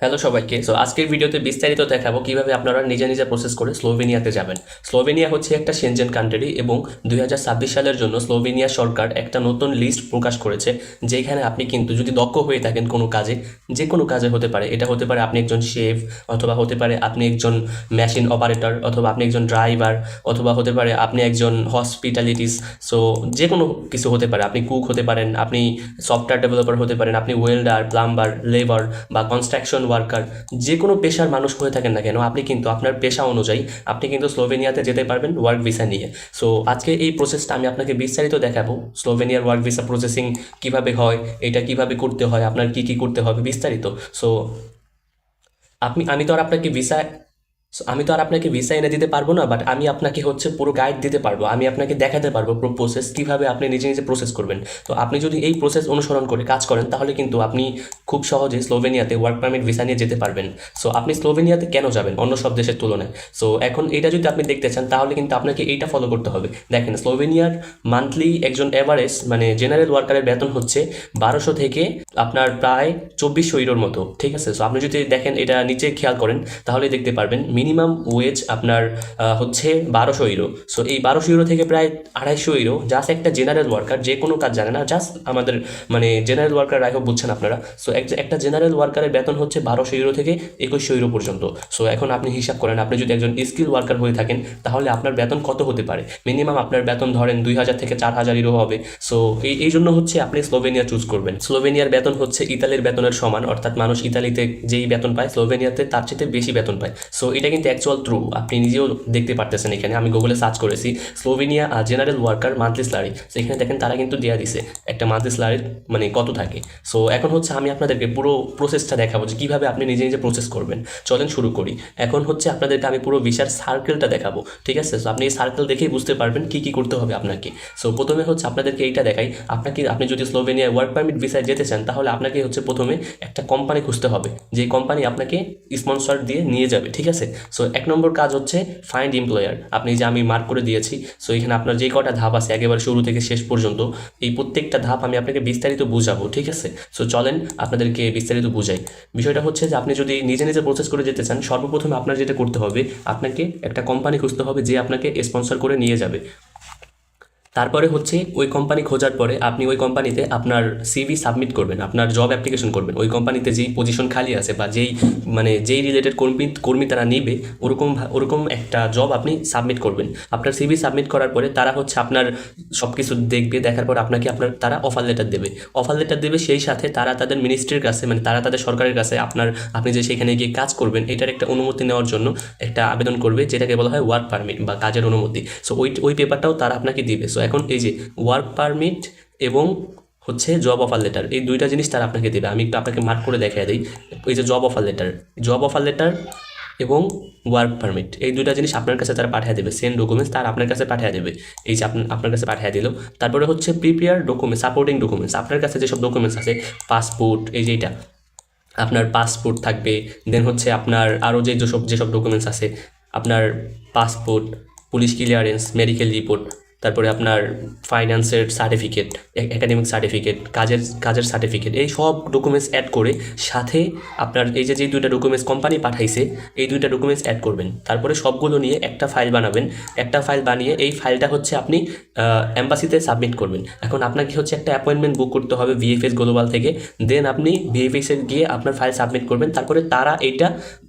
Hello সবাইকে। So আজকের ভিডিওতে বিস্তারিত দেখাবো কীভাবে আপনারা নিজে নিজে প্রসেস করে স্লোভেনিয়াতে যাবেন। স্লোভেনিয়া হচ্ছে একটা সেনজেন কান্ট্রি এবং দুই হাজার ছাব্বিশ সালের জন্য স্লোভেনিয়া সরকার একটা নতুন লিস্ট প্রকাশ করেছে, যেখানে আপনি কিন্তু যদি দক্ষ হয়ে থাকেন কোনো কাজে, যে কোনো কাজে হতে পারে, এটা হতে পারে আপনি একজন শেফ অথবা হতে পারে আপনি একজন মেশিন অপারেটর অথবা আপনি একজন ড্রাইভার অথবা হতে পারে আপনি একজন হসপিটালিটিস সো যে কোনো কিছু হতে পারে। আপনি কুক হতে পারেন, আপনি সফটওয়্যার ডেভেলপার হতে পারেন, আপনি ওয়েল্ডার প্লাম্বার লেবার বা কনস্ট্রাকশন ওয়ার্কার যে কোনো পেশার মানুষ হয়ে থাকেন না কেন, আপনি কিন্তু আপনার পেশা অনুযায়ী আপনি কিন্তু স্লোভেনিয়াতে যেতে পারবেন ওয়ার্ক ভিসা নিয়ে। সো আজকে এই প্রসেসটা আমি আপনাকে বিস্তারিত দেখাবো, স্লোভেনিয়ার ওয়ার্ক ভিসা প্রসেসিং কীভাবে হয়, এটা কীভাবে করতে হয়, আপনার কি কি করতে হবে বিস্তারিত। সো আপনি, আমি তো আর আপনাকে ভিসা So, আমি তো আর আপনাকে ভিসা এনে দিতে পারব না বাট আমি আপনাকে হচ্ছে পুরো গাইড দিতে পারব। আমি আপনাকে দেখাতে পারব পুরো প্রসেস কীভাবে আপনি নিজে নিজে প্রসেস করবেন। তো আপনি যদি এই প্রসেস অনুসরণ করে কাজ করেন তাহলে কিন্তু আপনি খুব সহজে স্লোভেনিয়াতে ওয়ার্ক পারমিট ভিসা নিয়ে যেতে পারবেন। সো আপনি স্লোভেনিয়াতে কেন যাবেন? অন্য সব দেশের তুলনায়। সো এখন এটা যদি আপনি দেখতে চান তাহলে কিন্তু আপনাকে এইটা ফলো করতে হবে। দেখেন স্লোভেনিয়ার মান্থলি একজন এভারেজ মানে জেনারেল ওয়ার্কারের বেতন হচ্ছে বারোশো থেকে আপনার প্রায় চব্বিশশো ইউরোর মতো ঠিক আছে? সো আপনি যদি দেখেন এটা নিচে খেয়াল করেন তাহলে দেখতে পারবেন। মিনিমাম ওয়েজ আপনার হচ্ছে বারোশো ইউরো সো এই বারোশো ইউরো থেকে প্রায় আড়াইশো ইউরো জাস্ট একটা জেনারেল ওয়ার্কার যে কোনো কাজ জানে না জাস্ট আমাদের মানে জেনারেল ওয়ার্কার আই বুঝছেন আপনারা। সো একটা জেনারেল ওয়ার্কারের বেতন হচ্ছে বারোশো ইউরো থেকে একুশশো ইউরো পর্যন্ত। সো এখন আপনি হিসাব করেন, আপনি যদি একজন স্কিল ওয়ার্কার হয়ে থাকেন, তাহলে আপনার বেতন কত হতে পারে? মিনিমাম আপনার বেতন ধরেন দুই হাজার থেকে চার হাজার ইউরো হবে। সো এই এই জন্য হচ্ছে আপনি স্লোভেনিয়া চুজ করবেন। স্লোভেনিয়ার বেতন হচ্ছে ইতালির বেতনের সমান, অর্থাৎ মানুষ ইতালিতে যেই বেতন পায় স্লোভেনিয়াতে তার চেয়ে বেশি বেতন পায়। সো এটা কিন্তু অ্যাকচুয়াল ট্রু আপনি নিজেও দেখতে পারতেছেন এখানে। আমি গুগলে সার্চ করেছি Slovenia general worker monthly salary এখানে দেখেন তারা কিন্তু দেওয়া দিছে একটা মান্থলি স্যালারি মানে কত থাকে। সো এখন হচ্ছে আমি আপনাদেরকে পুরো প্রসেসটা দেখাবো যে কীভাবে আপনি নিজে নিজে প্রসেস করবেন। চলেন শুরু করি। এখন হচ্ছে আপনাদেরকে আমি পুরো ভিসার সার্কেলটা দেখাবো, ঠিক আছে? সো আপনি এই সার্কেল দেখেই বুঝতে পারবেন কী কী করতে হবে আপনাকে। সো প্রথমে হচ্ছে আপনাদেরকে এইটা দেখাই। আপনাকে, আপনি যদি স্লোভেনিয়া ওয়ার্ক পারমিট ভিসায় যেতে চান, তাহলে আপনাকে হচ্ছে প্রথমে একটা কোম্পানি খুঁজতে হবে। যে কোম্পানি আপনাকে স্পন্সর দিয়ে নিয়ে যাবে, ঠিক আছে? সো এক নম্বর কাজ হচ্ছে ফাইন্ড এমপ্লয়ার আপনি যে আমি মার্ক করে দিয়েছি সো এখানে আপনার যে কটা ধাপ আছে, একেবারে শুরু থেকে শেষ পর্যন্ত, এই প্রত্যেকটা ধাপ আমি আপনাকে বিস্তারিত বুঝাবো, ঠিক আছে? সো চলেন আপনাদেরকে বিস্তারিত বুঝাই। বিষয়টা হচ্ছে যে আপনি যদি নিজে নিজে প্রসেস করে যেতে চান, সর্বপ্রথমে আপনার যেটা করতে হবে, আপনাকে একটা কোম্পানি খুঁজতে হবে, যে আপনাকে স্পন্সর করে নিয়ে যাবে। তারপরে হচ্ছে ওই কোম্পানি খোঁজার পরে আপনি ওই কোম্পানিতে আপনার সিভি সাবমিট করবেন, আপনার জব অ্যাপ্লিকেশন করবেন। ওই কোম্পানিতে যেই পজিশন খালি আছে বা যেই মানে যেই রিলেটেড কর্মী কর্মী তারা নেবে, ওরকম ওরকম একটা জব আপনি সাবমিট করবেন। আপনার সিভি সাবমিট করার পরে তারা হচ্ছে আপনার সব কিছু দেখবে, দেখার পর আপনাকে আপনার, তারা অফার লেটার দেবে। অফার লেটার দেবে সেই সাথে তারা তাদের মিনিস্ট্রির কাছে মানে তারা তাদের সরকারের কাছে আপনার, আপনি যে সেখানে গিয়ে কাজ করবেন, এটার একটা অনুমতি নেওয়ার জন্য একটা আবেদন করবে, যেটাকে বলা হয় ওয়ার্ক পারমিট বা কাজের অনুমতি। সো ওই ওই পেপারটাও তারা আপনাকে দিবে। সো এখন এই যে ওয়ার্ক পারমিট এবং হচ্ছে জব অফার লেটার এই দুইটা জিনিস তারা আপনাকে দেবে। আমি একটু আপনাকে মার্ক করে দেখাই দিই। এই যে job offer letter job offer letter এবং ওয়ার্ক পারমিট এই দুইটা জিনিস আপনার কাছে তারা পাঠিয়ে দেবে। সেম ডকুমেন্টস তারা আপনার কাছে পাঠিয়ে দেবে। এই যে আপনার আপনার কাছে পাঠিয়ে দিল। তারপরে হচ্ছে প্রিপেয়ার ডকুমেন্টস সাপোর্টিং ডকুমেন্টস আপনার কাছে যেসব ডকুমেন্টস আছে পাসপোর্ট এই যে এটা আপনার পাসপোর্ট থাকবে দেন হচ্ছে আপনার আরও যে যেসব যেসব ডকুমেন্টস আছে, আপনার passport police clearance medical report তারপরে আপনার ফাইন্যান্সের সার্টিফিকেট একাডেমিক সার্টিফিকেট কাজের কাজের সার্টিফিকেট এই সব ডকুমেন্টস অ্যাড করে সাথে আপনার এই যে যে দুইটা ডকুমেন্টস কোম্পানি পাঠাইছে, এই দুইটা ডকুমেন্টস অ্যাড করবেন। তারপরে সবগুলো নিয়ে একটা ফাইল বানাবেন। একটা ফাইল বানিয়ে এই ফাইলটা হচ্ছে আপনি অ্যাম্বাসিতে সাবমিট করবেন। এখন আপনাকে হচ্ছে একটা অ্যাপয়েন্টমেন্ট বুক করতে হবে ভিএফএস গ্লোবাল থেকে। দেন আপনি ভিএফএসে গিয়ে আপনার ফাইল সাবমিট করবেন। তারপরে তারা এইটা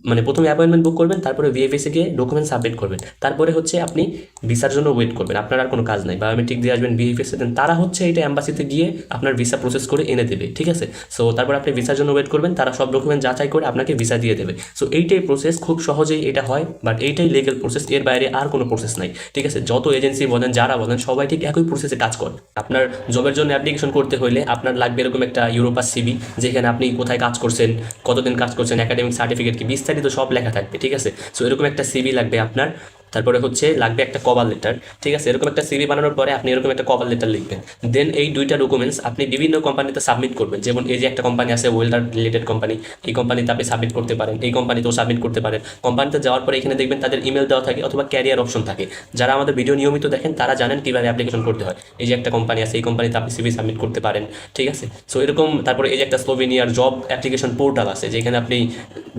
মানে প্রথমে অ্যাপয়েন্টমেন্ট বুক করবেন, তারপরে ভিএফএসে গিয়ে ডকুমেন্ট সাবমিট করবেন। তারপরে হচ্ছে আপনি ভিসার জন্য ওয়েট করবেন। আপনার আর কোনো কাজ নাই। বায়োমেট্রিক দিয়ে আসবেন ভিএফএসে দেন তারা হচ্ছে এটা অ্যাম্বাসিতে গিয়ে আপনার ভিসা প্রসেস করে এনে দেবে, ঠিক আছে? সো তারপর আপনি ভিসার জন্য ওয়েট করবেন, তারা সব ডকুমেন্ট যাচাই করে আপনাকে ভিসা দিয়ে দেবে। সো এইটাই প্রসেস খুব সহজেই এটা হয় বাট এইটাই লিগেল প্রসেস এর বাইরে আর কোনো প্রসেস নাই, ঠিক আছে? যত এজেন্সি বলেন, যারা বলেন, সবাই ঠিক একই প্রসেসে কাজ করে আপনার জবের জন্য অ্যাপ্লিকেশন করতে হলে আপনার লাগবে এরকম একটা ইউরোপার সিবি যেখানে আপনি কোথায় কাজ করছেন, কতদিন কাজ করছেন একাডেমিক সার্টিফিকেট কি, বিস্তারিত সব লেখা থাকবে, ঠিক আছে? সো এরকম একটা সিবি লাগবে আপনার। তারপরে হচ্ছে লাগবে একটা কভার লেটার ঠিক আছে? এরকম একটা সিভি বানানোর পরে আপনি এরকম একটা কভার লেটার লিখবেন। দেন এই দুইটা ডকুমেন্টস আপনি বিভিন্ন কোম্পানিতে সাবমিট করবেন। যেমন এই যে একটা কোম্পানি আছে ওয়েল্ডার রিলেটেড কোম্পানি এই কোম্পানিতে আপনি সাবমিট করতে পারেন, এই কোম্পানিতেও সাবমিট করতে পারেন। কোম্পানিতে যাওয়ার পরে এখানে দেখবেন তাদের ইমেল দেওয়া থাকে অথবা ক্যারিয়ার অপশন থাকে। যারা আমাদের ভিডিও নিয়মিত দেখেন, তারা জানেন কীভাবে অ্যাপ্লিকেশন করতে হয়। এই যে একটা কোম্পানি আছে, এই কোম্পানিতে আপনি সিভি সাবমিট করতে পারেন, ঠিক আছে? সো এরকম, তারপরে এই যে একটা স্লোভেনিয়ার জব অ্যাপ্লিকেশন পোর্টাল আছে, যেখানে আপনি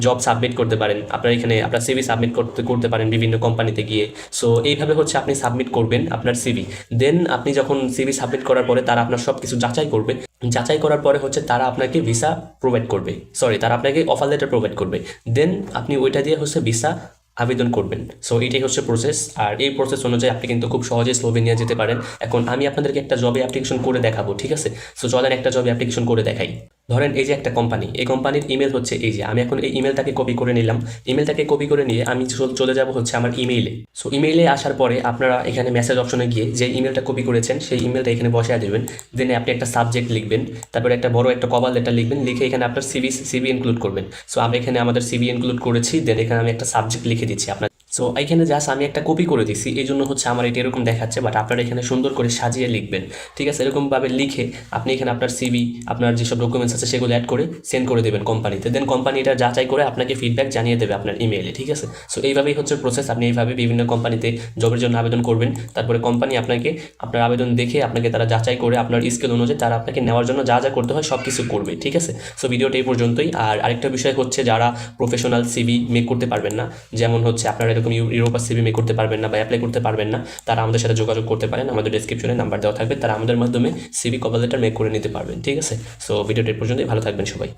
জব সাবমিট করতে পারেন। আপনার এখানে আপনার সিভি সাবমিট করতে করতে পারেন বিভিন্ন কোম্পানিতে গিয়ে। সো এইভাবে হচ্ছে আপনি সাবমিট করবেন আপনার সিভি দেন আপনি যখন সিভি সাবমিট করার পরে তারা আপনার সব কিছু যাচাই করবে। যাচাই করার পরে হচ্ছে তারা আপনাকে ভিসা প্রোভাইড করবে। সরি তারা আপনাকে অফার লেটার প্রোভাইড করবে। দেন আপনি ওইটা দিয়ে হচ্ছে ভিসা আবেদন করবেন। সো এটাই হচ্ছে প্রসেস আর এই প্রসেস অনুযায়ী আপনি কিন্তু খুব সহজে স্লোভেনিয়া যেতে পারেন। এখন আমি আপনাদেরকে একটা জবে অ্যাপ্লিকেশন করে দেখাবো, ঠিক আছে? সো চলেন একটা জবে অ্যাপ্লিকেশন করে দেখাই। ধরেন এই যে একটা কোম্পানি এই কোম্পানির ইমেল হচ্ছে এই যে, আমি এখন এই ইমেলটাকে কপি করে নিলাম। ইমেলটাকে কপি করে নিয়ে আমি চল- যাব হচ্ছে আমার ইমেইলে সো ইমেইলে আসার পরে আপনারা এখানে মেসেজ অপশনে গিয়ে যে ইমেলটা কপি করেছেন, সেই ইমেলটা এখানে বসায় দেবেন। দেন আপনি একটা সাবজেক্ট লিখবেন, তারপরে একটা বড় একটা কভার লেটার লিখবেন, লিখে এখানে আপনার সিভি সিভি ইনক্লুড করবেন। সো আমি এখানে আমাদের সিভি ইনক্লুড করেছি দেন এখানে আমি একটা সাবজেক্ট লিখে দিচ্ছি আপনার সো এখানে জাস্ট আমি একটা কপি করে দিছি। এই জন্য হচ্ছে আমার এটা এরকম দেখাচ্ছে বাট আপনারা এখানে সুন্দর করে সাজিয়ে লিখবেন। ঠিক আছে? এরকমভাবে লিখে আপনি এখানে আপনার সিভি আপনার যেসব ডকুমেন্টস আছে সেগুলো অ্যাড করে সেন্ড করে দেবেন কোম্পানিতে দেন কোম্পানি এটা যাচাই করে আপনাকে ফিডব্যাক জানিয়ে দেবে আপনার ইমেইলে ঠিক আছে? সো এইভাবেই হচ্ছে প্রসেস আপনি এইভাবে বিভিন্ন কোম্পানিতে জবের জন্য আবেদন করবেন। তারপরে কোম্পানি আপনাকে, আপনার আবেদন দেখে আপনাকে তারা যাচাই করে আপনার স্কিল অনুযায়ী তারা আপনাকে নেওয়ার জন্য যা যা করতে হয় সব কিছু করবে, ঠিক আছে? সো ভিডিওটা এই পর্যন্তই। আর আরেকটা বিষয় হচ্ছে যারা প্রফেশনাল সিভি মেক করতে পারবেন না, যেমন হচ্ছে আপনারা এরকম ইউ- ইউরোপা সিভি মে করতে পারবেন না বা অ্যাপ্লাই করতে পারবেন না, তারা আমাদের সাথে যোগাযোগ করতে পারেন, আমাদের ডিসক্রিপশনে নাম্বার দেওয়া থাকবে, তারা আমাদের মাধ্যমে সিভি কভার লেটার মেক করে নিতে পারবেন, ঠিক আছে? সো ভিডিওটি পর্যন্তই, ভালো থাকবেন সবাই।